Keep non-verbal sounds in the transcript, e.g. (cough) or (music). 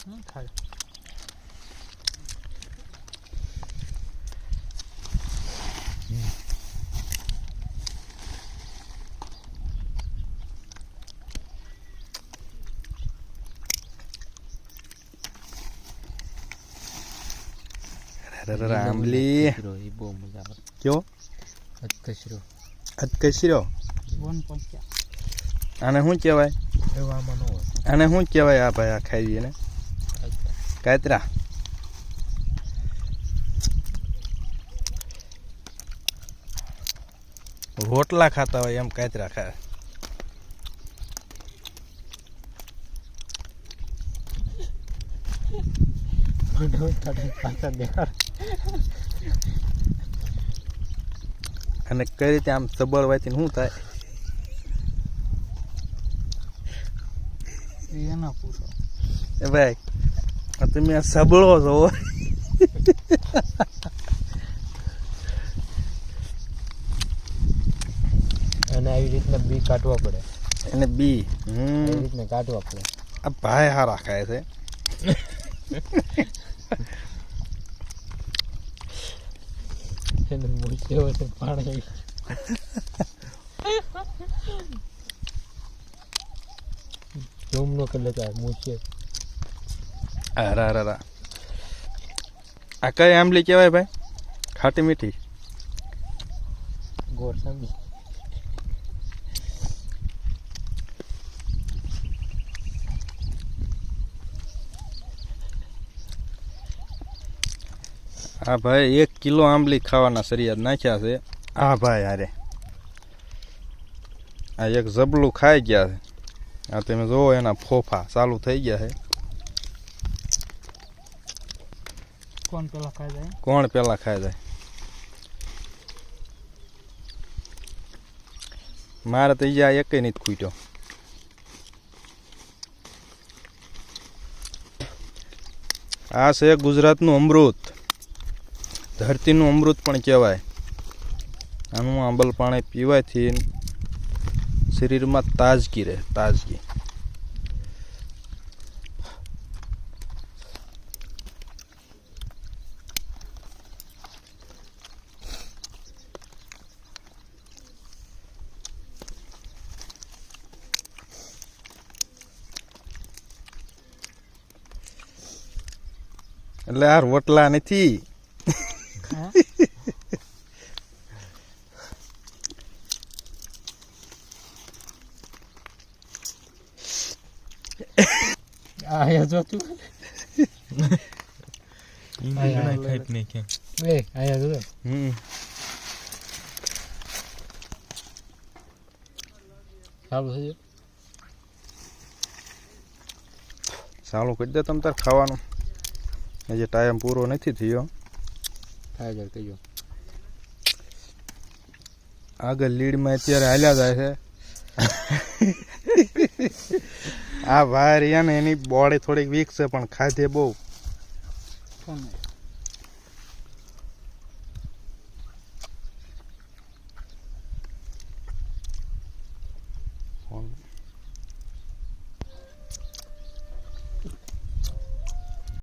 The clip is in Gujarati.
હમ, ખાય એ બહુ મજા આવે કયો અજ કચરો અત કચર્યો વન પંચ્યા આને શું કહેવાય આને શું કહેવાય આ ભાઈ આ ખાઈએ ને કાતરા. રોટલા ખાતા હોય એમ કાતરા ખાય. અને કઈ રીતે આમ સબળવાથી શું થાય? એના પૂછો. એ ભાઈ તમે આ સબળો છો અને આવી રીતના બી કાઢવા પડે. એને બી આવી રીતને કાઢવા પડે. આ ભાઈ હારા ખાય છે. એને મૂછે હોય તો પાણી. (laughs) ઝૂમ નો કરી લેતા મૂછે અરે અરે આ કઈ આંબલી કહેવાય ભાઈ? ખાટી મીઠી. સામી હા ભાઈ એક કિલો આંબલી ખાવાના સરિયાદ નાખ્યા છે. આ ભાઈ અરે આ એક જબલું ખાઈ ગયા છે. આ તમે જોવો એના ફોફા ચાલુ થઈ ગયા છે. કોણ પેલા ખાઈ જાય? કોણ પેલા ખાઈ જાય? મારે તો ઈજા એક નથી ખૂટ્યો. આ છે ગુજરાતનું અમૃત. ધરતીનું અમૃત પણ કહેવાય. આનું આંબલ પાણી પીવાથી શરીરમાં તાજગી રહે, તાજગી. એટલે આ રોટલા નથી? આયા જો તું. આયા ખાઈ નહીં કે. એ આયા જો. હમ. સારું થયું ચાલુ કરી દે તમ તાર ખાવાનું. હજી ટાઈમ પૂરો નથી થયો. થાય કહ્યું આગળ લીડમાં અત્યારે હાલ્યા જાય છે. આ વાયર રહ્યા એની બોડી થોડીક વીક છે પણ ખાધે બહુ. ફોન